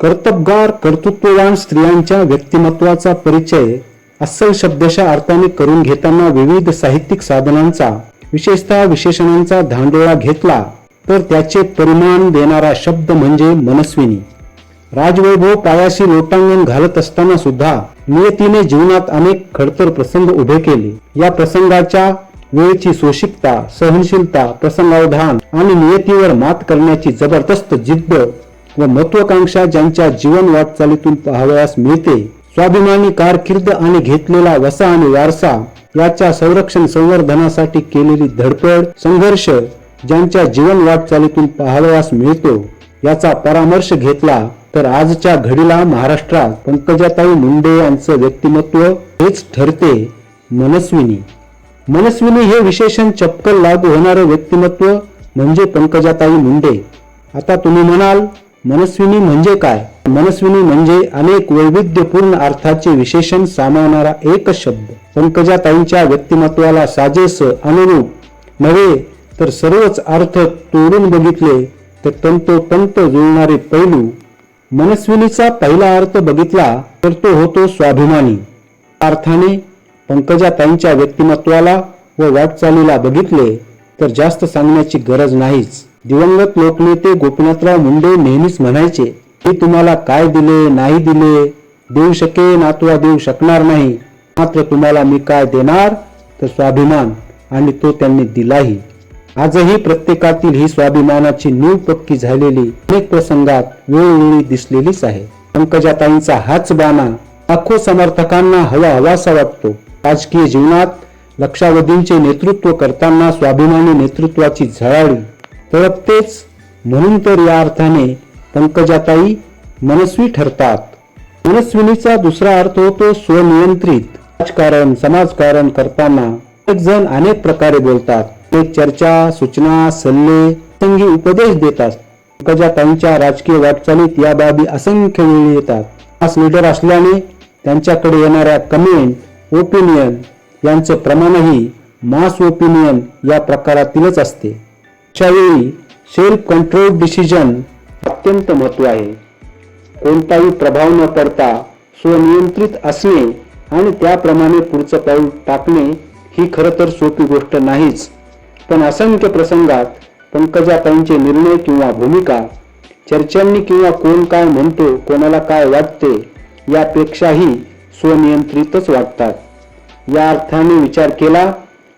कर्तबगार कर्तृत्ववान स्त्रियांच्या व्यक्तिमत्वाचा परिचय अस्सल शब्दशा अर्थाने करून घेताना विविध साहित्यिक साधनांचा विशेषतः विशेषणांचा धांडोळा घेतला तर त्याचे परिमाण देणारा शब्द म्हणजे मनस्विनी. राजवैभव पायाशी लोटांगण घालत असताना सुद्धा नियतीने जीवनात अनेक खडतर प्रसंग उभे केले. या प्रसंगाच्या वेळची सोशिकता सहनशीलता प्रसंगावधान आणि नियतीवर मात करण्याची जबरदस्त जिद्द व महत्वाकांक्षा ज्यांच्या जीवन वाटचालीतून पाहावयास मिळते स्वाभिमानी कारकीर्द आणि घेतलेला वसा आणि वारसा याच्या संरक्षण संवर्धनासाठी केलेली धडपड संघर्ष ज्यांच्या जीवन वाटचालीतून पाहावयास मिळतो याचा परामर्श घेतला तर आजच्या घडीला महाराष्ट्रात पंकजाताई मुंडे यांचं व्यक्तिमत्व हेच ठरते मनस्विनी. मनस्विनी हे विशेषण चपकल लागू होणारं व्यक्तिमत्व म्हणजे पंकजाताई मुंडे. आता तुम्ही म्हणाल मनस्विनी म्हणजे काय? मनस्विनी म्हणजे अनेक वैविध्यपूर्ण अर्थाचे विशेषण सामावणारा एकच शब्द. पंकजाताईंच्या व्यक्तिमत्वाला साजेस अनुरूप नव्हे तर सर्वच अर्थ तोडून बघितले तर तंतोतंत जुळणारे पैलू. मनस्विनीचा पहिला अर्थ बघितला तर तो होतो स्वाभिमानी. अर्थाने पंकजाताईंच्या व्यक्तिमत्वाला व वाटचालीला बघितले तर जास्त सांगण्याची गरज नाहीच. दिवंगत लोकनेते गोपीनाथराव मुंडे नेहमीच म्हणायचे की तुम्हाला काय दिले नाही दिले? देऊ शकेन अथवा देऊ शकणार नाही. मात्र तुम्हाला मी काय देणार? तर स्वाभिमान आणि तो त्यांनी दिलाही. आजही प्रत्येकातील ही स्वाभिमानाची नीव पक्की झालेली अनेक प्रसंगात वेळोवेळी दिसलेलीच आहे. पंकजाताईंचा हाच बाणा लाखो समर्थकांना हवा हवासा वाटतो. राजकीय जीवनात लक्षावधींचे नेतृत्व करताना स्वाभिमानी नेतृत्वाची झळाळी. तळपतेच. म्हणून तर या अर्थाने पंकजाताई मनस्वी ठरतात. मनस्विनीचा दुसरा अर्थ होतो स्वनियंत्रित. राजकारण समाजकारण करताना अनेक जण अनेक प्रकारे बोलतात. ते चर्चा सूचना सल्ले संगी उपदेश देतात. पंकजाताईंच्या राजकीय वाटचालीत या बाबी असंख्य वेळी येतात. खास लीडर असल्याने त्यांच्याकडे येणाऱ्या कमेंट ओपिनियन यांचं प्रमाणही मास ओपिनियन या प्रकारातीलच असते. वेळी सेल्फ कंट्रोल डिसिजन अत्यंत महत्त्व आहे. कोणताही प्रभाव न पडता स्वनियंत्रित असणे आणि त्याप्रमाणे पुढचं पाऊल टाकणे ही खरं तर सोपी गोष्ट नाहीच. पण असंख्य प्रसंगात पंकजाताईंचे निर्णय किंवा भूमिका चर्चांनी किंवा कोण काय म्हणतो कोणाला काय वाटते यापेक्षाही स्वनियंत्रितच वाटतात. या अर्थाने विचार केला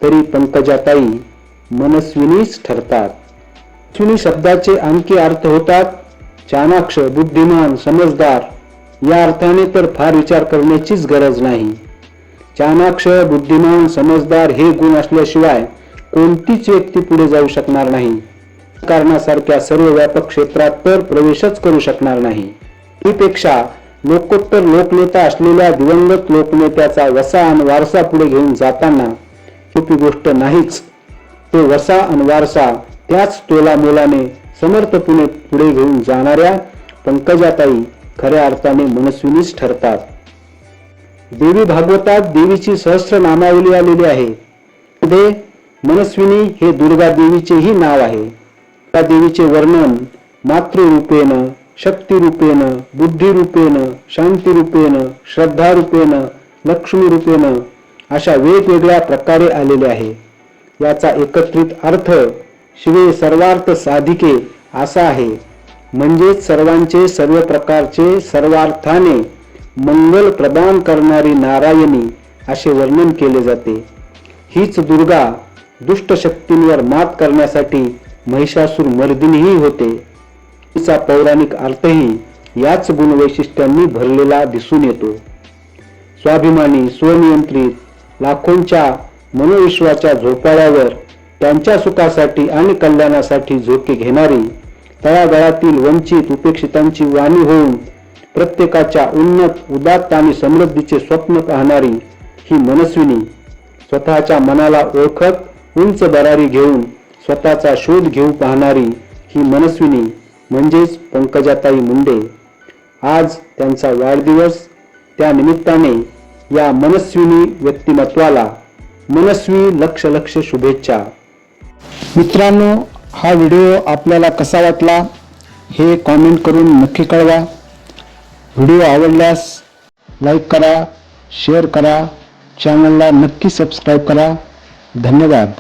तरी पंकजाताई मनस्विनीच ठरतात. मनस्विनी शब्दाचे आणखी अर्थ होतात चाणाक्ष बुद्धिमान समजदार. या अर्थाने तर फार विचार करण्याचीच गरज नाही. चाणाक्ष बुद्धिमान समजदार हे गुण असल्याशिवाय कोणतीच व्यक्ती पुढे जाऊ शकणार नाही. कारणासारख्या सर्व व्यापक क्षेत्रात तर प्रवेशच करू शकणार नाही. त्यापेक्षा लोकोत्तर लोकनेता असलेल्या दिवंगत लोकनेत्याचा वसा आणि वारसा पुढे घेऊन जाताना सोपी गोष्ट नाहीच. तो वसा अनवारसा त्याच त्याच तोलामोलाने समर्थपणे पुढे घेऊन जाणाऱ्या पंकजाताई खऱ्या अर्थाने मनस्विनीच ठरतात. देवी भागवतात देवीची सहस्र नामावली आलेली आहे. मध्ये मनस्विनी हे दुर्गा देवीचेही नाव आहे. त्या देवीचे वर्णन मातृरूपेन शक्तिरूपेन बुद्धिरूपेन शांतिरूपेन श्रद्धारूपेन लक्ष्मीरूपेन अशा वेगवेगळ्या प्रकारे आलेले आहे. याचा एकत्रित अर्थ शिवे सर्वार्थ साधिके असा आहे. म्हणजेच सर्वांचे सर्व प्रकारचे सर्वार्थाने मंगल प्रदान करणारी नारायणी असे वर्णन केले जाते. हीच दुर्गा दुष्ट शक्तींवर मात करण्यासाठी महिषासूर मर्दिनीही होते. तिचा पौराणिक अर्थही याच गुणवैशिष्ट्यांनी भरलेला दिसून येतो. स्वाभिमानी स्वनियंत्रित लाखोंच्या मनोविश्वाच्या झोपाळ्यावर त्यांच्या सुखासाठी आणि कल्याणासाठी झोके घेणारी तळागाळातील वंचित उपेक्षितांची वाणी होऊन प्रत्येकाच्या उन्नत उदात्त आणि समृद्धीचे स्वप्न पाहणारी ही मनस्विनी स्वतःच्या मनाला ओळखत उंच बरारी घेऊन स्वतःचा शोध घेऊ पाहणारी ही मनस्विनी म्हणजेच पंकजाताई मुंडे. आज त्यांचा वाढदिवस. त्या निमित्ताने या मनस्विनी व्यक्तिमत्वाला मनस्वी लक्ष लक्ष शुभेच्छा. मित्रांनो हा व्हिडिओ आपल्याला कसा वाटला हे कॉमेंट करून नक्की कळवा. व्हिडिओ आवडल्यास लाईक करा शेअर करा चॅनलला नक्की सबस्क्राईब करा. धन्यवाद.